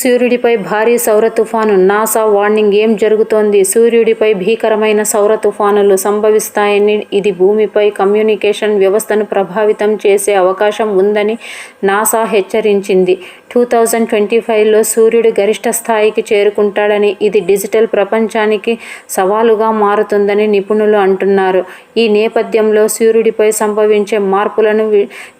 సూర్యుడిపై భారీ సౌర తుఫాను నాసా వార్నింగ్ ఏం జరుగుతోంది? సూర్యుడిపై భీకరమైన సౌర తుఫానులు సంభవిస్తాయని ఇది భూమిపై కమ్యూనికేషన్ వ్యవస్థను ప్రభావితం చేసే అవకాశం ఉందని నాసా హెచ్చరించింది. టూ థౌజండ్ ట్వంటీ ఫైవ్లో సూర్యుడు గరిష్ట స్థాయికి చేరుకుంటాడని ఇది డిజిటల్ ప్రపంచానికి సవాలుగా మారుతుందని నిపుణులు అంటున్నారు. ఈ నేపథ్యంలో సూర్యుడిపై సంభవించే మార్పులను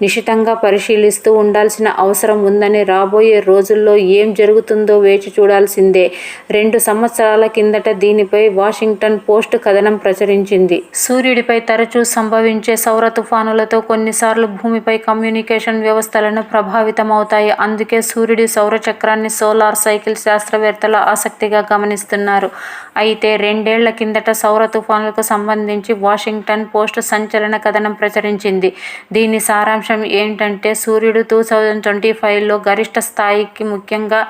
నిశితంగా పరిశీలిస్తూ ఉండాల్సిన అవసరం ఉందని రాబోయే రోజుల్లో ఏం జరుగుతుందో వేచి చూడాల్సిందే. రెండు సంవత్సరాల కిందట దీనిపై వాషింగ్టన్ పోస్ట్ కథనం ప్రచురించింది. సూర్యుడిపై తరచూ సంభవించే సౌర తుఫానులతో కొన్నిసార్లు భూమిపై కమ్యూనికేషన్ వ్యవస్థలను ప్రభావితమవుతాయి. అందుకే సూర్యుడి సౌర చక్రాన్ని సోలార్ సైకిల్ శాస్త్రవేత్తలు ఆసక్తిగా గమనిస్తున్నారు. అయితే రెండేళ్ళ కిందట సౌర తుఫానులకు సంబంధించి వాషింగ్టన్ పోస్ట్ సంచలన కథనం ప్రచురించింది. దీని సారాంశం ఏంటంటే సూర్యుడు టూ థౌజండ్ ట్వంటీ ఫైవ్లో గరిష్ట స్థాయికి ముఖ్యంగా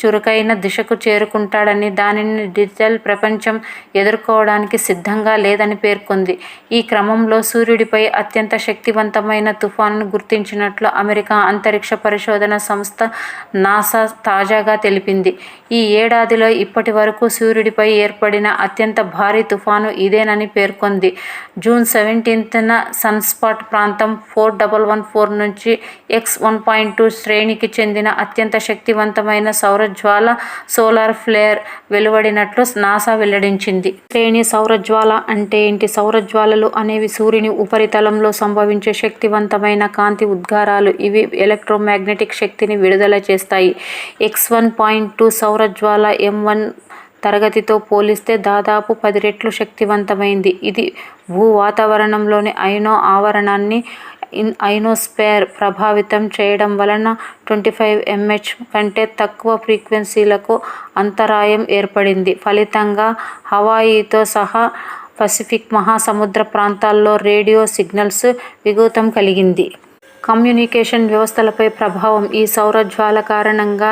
చురుకైన దిశకు చేరుకుంటాడని దానిని డిజిటల్ ప్రపంచం ఎదుర్కోవడానికి సిద్ధంగా లేదని పేర్కొంది. ఈ క్రమంలో సూర్యుడిపై అత్యంత శక్తివంతమైన తుఫాను గుర్తించినట్లు అమెరికా అంతరిక్ష పరిశోధన సంస్థ నాసా తాజాగా తెలిపింది. ఈ ఏడాదిలో ఇప్పటి వరకు సూర్యుడిపై ఏర్పడిన అత్యంత భారీ తుఫాను ఇదేనని పేర్కొంది. జూన్ సెవెంటీన్త్న సన్స్పాట్ ప్రాంతం ఫోర్ డబల్ వన్ ఫోర్ నుంచి ఎక్స్ వన్ పాయింట్ టూ శ్రేణికి చెందిన అత్యంత శక్తివంతమైన సౌరజ్వాల సోలార్ ఫ్లేర్ వెలువడినట్లు నాసా వెల్లడించింది. శ్రేణి సౌరజ్వాల అంటే ఏంటి? సౌరజ్వాలలు అనేవి సూర్యుని ఉపరితలంలో సంభవించే శక్తివంతమైన కాంతి ఉద్గారాలు. ఇవి ఎలక్ట్రోమాగ్నెటిక్ శక్తిని విడుదల విడుదల చేస్తాయి. ఎక్స్ వన్ పాయింట్ టూ సౌరజ్వాల ఎం వన్ తరగతితో పోలిస్తే దాదాపు పది రెట్లు శక్తివంతమైంది. ఇది భూ వాతావరణంలోని ఐనో ఆవరణాన్ని ఇన్ ఐనోస్ఫేర్ ప్రభావితం చేయడం వలన ట్వంటీ ఫైవ్ ఎంహెచ్ కంటే తక్కువ ఫ్రీక్వెన్సీలకు అంతరాయం ఏర్పడింది. ఫలితంగా హవాయితో సహా పసిఫిక్ మహాసముద్ర ప్రాంతాల్లో రేడియో సిగ్నల్స్ విఘాతం కలిగింది. కమ్యూనికేషన్ వ్యవస్థలపై ప్రభావం ఈ సౌరజ్వాల కారణంగా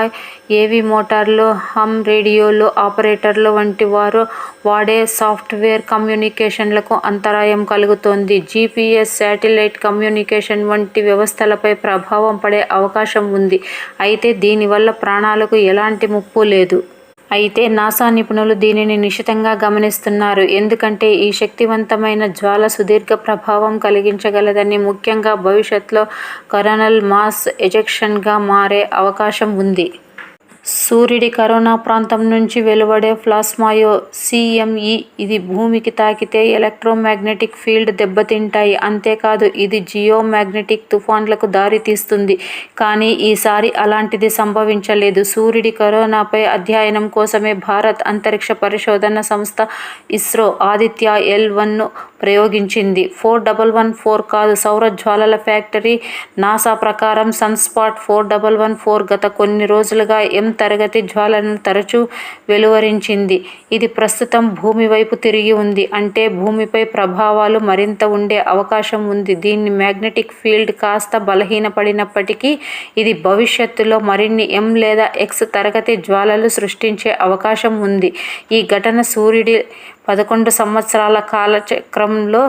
ఏవీ మోటార్లు హమ్ రేడియోలు ఆపరేటర్లు వంటి వారు వాడే సాఫ్ట్వేర్ కమ్యూనికేషన్లకు అంతరాయం కలుగుతోంది. జీపీఎస్ శాటిలైట్ కమ్యూనికేషన్ వంటి వ్యవస్థలపై ప్రభావం పడే అవకాశం ఉంది. అయితే దీనివల్ల ప్రాణాలకు ఎలాంటి ముప్పు లేదు. అయితే నాసా నిపుణులు దీనిని నిశితంగా గమనిస్తున్నారు. ఎందుకంటే ఈ శక్తివంతమైన జ్వాల సుదీర్ఘ ప్రభావం కలిగించగలదని ముఖ్యంగా భవిష్యత్తులో కరోనల్ మాస్ ఎజెక్షన్గా మారే అవకాశం ఉంది. సూర్యుడి కరోనా ప్రాంతం నుంచి వెలువడే ప్లాస్మాయో సిఎంఈ ఇది భూమికి తాకితే ఎలక్ట్రోమాగ్నెటిక్ ఫీల్డ్ దెబ్బతింటాయి. అంతేకాదు ఇది జియో మ్యాగ్నెటిక్ తుఫాన్లకు దారితీస్తుంది. కానీ ఈసారి అలాంటిది సంభవించలేదు. సూర్యుడి కరోనాపై అధ్యయనం కోసమే భారత్ అంతరిక్ష పరిశోధన సంస్థ ఇస్రో ఆదిత్య ఎల్ వన్ను ప్రయోగించింది. ఫోర్ డబల్ వన్ ఫోర్ కాదు సౌర జ్వాలల ఫ్యాక్టరీ నాసా ప్రకారం sunspot four double one four గత కొన్ని రోజులుగా ఎం తరగతి జ్వాలను తరచూ వెలువరించింది. ఇది ప్రస్తుతం భూమి వైపు తిరిగి ఉంది. అంటే భూమిపై ప్రభావాలు మరింత ఉండే అవకాశం ఉంది. దీన్ని మ్యాగ్నెటిక్ ఫీల్డ్ కాస్త బలహీనపడినప్పటికీ ఇది భవిష్యత్తులో మరిన్ని ఎం లేదా ఎక్స్ తరగతి జ్వాలలు సృష్టించే అవకాశం ఉంది. ఈ ఘటన సూర్యుడి పదకొండు సంవత్సరాల కాలచక్రంలో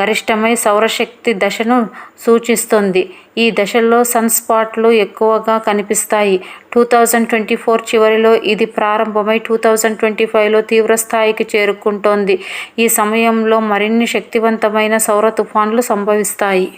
గరిష్టమై సౌరశక్తి దశను సూచిస్తుంది. ఈ దశలో సన్స్పాట్లు ఎక్కువగా కనిపిస్తాయి. టూ థౌజండ్ ట్వంటీ ఫోర్ చివరిలో ఇది ప్రారంభమై టూ థౌజండ్ ట్వంటీ ఫైవ్లో తీవ్రస్థాయికి చేరుకుంటోంది. ఈ సమయంలో మరిన్ని శక్తివంతమైన సౌర తుఫాన్లు సంభవిస్తాయి.